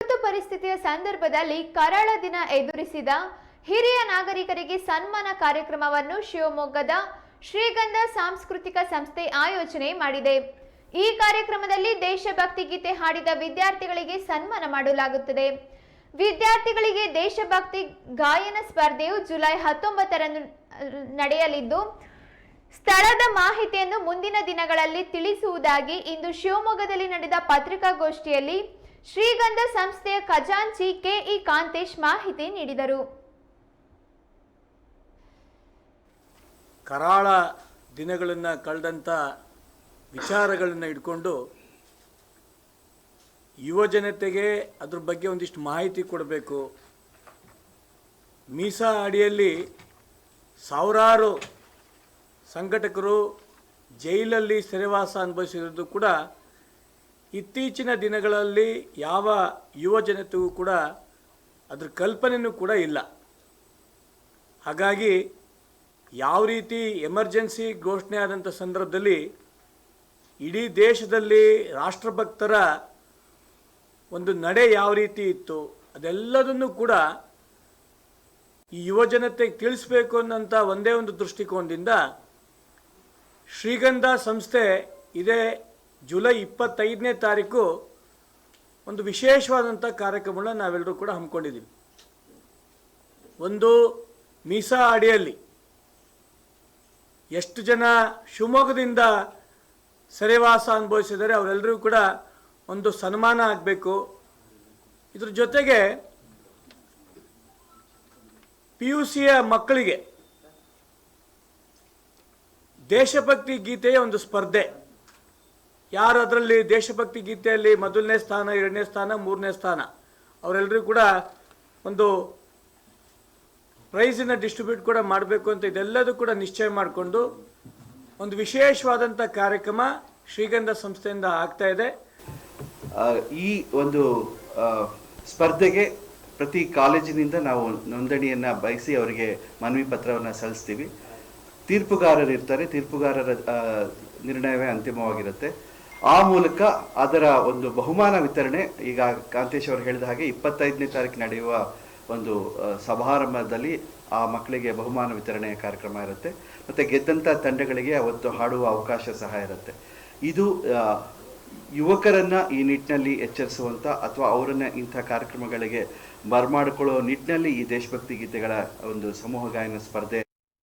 ತುರ್ತು ಪರಿಸ್ಥಿತಿಯ ಸಂದರ್ಭದಲ್ಲಿ ಕರಾಳ ದಿನ ಎದುರಿಸಿದ ಹಿರಿಯ ನಾಗರಿಕರಿಗೆ ಸನ್ಮಾನ ಕಾರ್ಯಕ್ರಮವನ್ನು ಶಿವಮೊಗ್ಗದ ಶ್ರೀಗಂಧ ಸಾಂಸ್ಕೃತಿಕ ಸಂಸ್ಥೆ ಆಯೋಜನೆ ಮಾಡಿದೆ. ಈ ಕಾರ್ಯಕ್ರಮದಲ್ಲಿ ದೇಶಭಕ್ತಿ ಗೀತೆ ಹಾಡಿದ ವಿದ್ಯಾರ್ಥಿಗಳಿಗೆ ಸನ್ಮಾನ ಮಾಡಲಾಗುತ್ತದೆ. ವಿದ್ಯಾರ್ಥಿಗಳಿಗೆ ದೇಶಭಕ್ತಿ ಗಾಯನ ಸ್ಪರ್ಧೆಯು ಜುಲೈ ಹತ್ತೊಂಬತ್ತರಂದು ನಡೆಯಲಿದ್ದು, ಸ್ಥಳದ ಮಾಹಿತಿಯನ್ನು ಮುಂದಿನ ದಿನಗಳಲ್ಲಿ ತಿಳಿಸುವುದಾಗಿ ಇಂದು ಶಿವಮೊಗ್ಗದಲ್ಲಿ ನಡೆದ ಪತ್ರಿಕಾಗೋಷ್ಠಿಯಲ್ಲಿ ಶ್ರೀಗಂಧ ಸಂಸ್ಥೆಯ ಖಜಾಂಚಿ ಕೆಇ ಕಾಂತೇಶ್ ಮಾಹಿತಿ ನೀಡಿದರು. ಕರಾಳ ದಿನಗಳನ್ನು ಕಳೆದಂಥ ವಿಚಾರಗಳನ್ನು ಇಟ್ಕೊಂಡು ಯುವ ಜನತೆಗೆ ಅದ್ರ ಬಗ್ಗೆ ಒಂದಿಷ್ಟು ಮಾಹಿತಿ ಕೊಡಬೇಕು. ಮೀಸಾ ಅಡಿಯಲ್ಲಿ ಸಾವಿರಾರು ಸಂಘಟಕರು ಜೈಲಲ್ಲಿ ಸೆರೆವಾಸ ಅನುಭವಿಸಿರೋದು ಕೂಡ ಇತ್ತೀಚಿನ ದಿನಗಳಲ್ಲಿ ಯಾವ ಯುವ ಜನತೆಗೂ ಕೂಡ ಅದ್ರ ಕಲ್ಪನೆಯೂ ಕೂಡ ಇಲ್ಲ. ಹಾಗಾಗಿ ಯಾವ ರೀತಿ ಎಮರ್ಜೆನ್ಸಿ ಘೋಷಣೆ ಆದಂಥ ಸಂದರ್ಭದಲ್ಲಿ ಇಡೀ ದೇಶದಲ್ಲಿ ರಾಷ್ಟ್ರಭಕ್ತರ ಒಂದು ನಡೆ ಯಾವ ರೀತಿ ಇತ್ತು, ಅದೆಲ್ಲದನ್ನು ಕೂಡ ಈ ಯುವ ಜನತೆಗೆ ತಿಳಿಸ್ಬೇಕು ಅನ್ನೋಂಥ ಒಂದೇ ಒಂದು ದೃಷ್ಟಿಕೋನದಿಂದ ಶ್ರೀಗಂಧ ಸಂಸ್ಥೆ ಇದೇ ಜುಲೈ ಇಪ್ಪತ್ತೈದನೇ ತಾರೀಕು ಒಂದು ವಿಶೇಷವಾದಂಥ ಕಾರ್ಯಕ್ರಮಗಳನ್ನ ನಾವೆಲ್ಲರೂ ಕೂಡ ಹಮ್ಮಿಕೊಂಡಿದ್ದೀವಿ. ಒಂದು ಮೀಸಾ ಅಡಿಯಲ್ಲಿ ಎಷ್ಟು ಜನ ಶಿವಮೊಗ್ಗದಿಂದ ಸೆರೆವಾಸ ಅನುಭವಿಸಿದರೆ ಅವರೆಲ್ಲರಿಗೂ ಕೂಡ ಒಂದು ಸನ್ಮಾನ ಆಗಬೇಕು. ಇದ್ರ ಜೊತೆಗೆ ಪಿ ಯು ಸಿಯ ಮಕ್ಕಳಿಗೆ ದೇಶಭಕ್ತಿ ಗೀತೆಯ ಒಂದು ಸ್ಪರ್ಧೆ. ಯಾರು ಅದರಲ್ಲಿ ದೇಶಭಕ್ತಿ ಗೀತೆಯಲ್ಲಿ ಮೊದಲನೇ ಸ್ಥಾನ, ಎರಡನೇ ಸ್ಥಾನ, ಮೂರನೇ ಸ್ಥಾನ, ಅವರೆಲ್ಲರೂ ಕೂಡ ಒಂದು ಪ್ರೈಸನ್ನು ಡಿಸ್ಟ್ರಿಬ್ಯೂಟ್ ಕೂಡ ಮಾಡಬೇಕು ಅಂತ ಇದೆಲ್ಲದೂ ಕೂಡ ನಿಶ್ಚಯ ಮಾಡಿಕೊಂಡು ಒಂದು ವಿಶೇಷವಾದಂಥ ಕಾರ್ಯಕ್ರಮ ಶ್ರೀಗಂಧ ಸಂಸ್ಥೆಯಿಂದ ಆಗ್ತಾ ಇದೆ. ಈ ಒಂದು ಸ್ಪರ್ಧೆಗೆ ಪ್ರತಿ ಕಾಲೇಜಿನಿಂದ ನಾವು ನೋಂದಣಿಯನ್ನು ಬಯಸಿ ಅವರಿಗೆ ಮನವಿ ಪತ್ರವನ್ನು ಸಲ್ಲಿಸ್ತೀವಿ. ತೀರ್ಪುಗಾರರು ಇರ್ತಾರೆ ತೀರ್ಪುಗಾರರ ನಿರ್ಣಯವೇ ಅಂತಿಮವಾಗಿರುತ್ತೆ. ಆ ಮೂಲಕ ಅದರ ಒಂದು ಬಹುಮಾನ ವಿತರಣೆ, ಈಗ ಕಾಂತೇಶ್ ಅವರು ಹೇಳಿದ ಹಾಗೆ ಇಪ್ಪತ್ತೈದನೇ ತಾರೀಕು ನಡೆಯುವ ಒಂದು ಸಮಾರಂಭದಲ್ಲಿ ಆ ಮಕ್ಕಳಿಗೆ ಬಹುಮಾನ ವಿತರಣೆಯ ಕಾರ್ಯಕ್ರಮ ಇರುತ್ತೆ. ಮತ್ತೆ ಗೆದ್ದಂಥ ತಂಡಗಳಿಗೆ ಅವತ್ತು ಹಾಡುವ ಅವಕಾಶ ಸಹ ಇರುತ್ತೆ. ಇದು ಯುವಕರನ್ನ ಈ ನಿಟ್ಟಿನಲ್ಲಿ ಎಚ್ಚರಿಸುವಂಥ ಅಥವಾ ಅವರನ್ನ ಇಂಥ ಕಾರ್ಯಕ್ರಮಗಳಿಗೆ ಬರಮಾಡಿಕೊಳ್ಳೋ ನಿಟ್ಟಿನಲ್ಲಿ ಈ ದೇಶಭಕ್ತಿ ಗೀತೆಗಳ ಒಂದು ಸಮೂಹ ಗಾಯನ ಸ್ಪರ್ಧೆ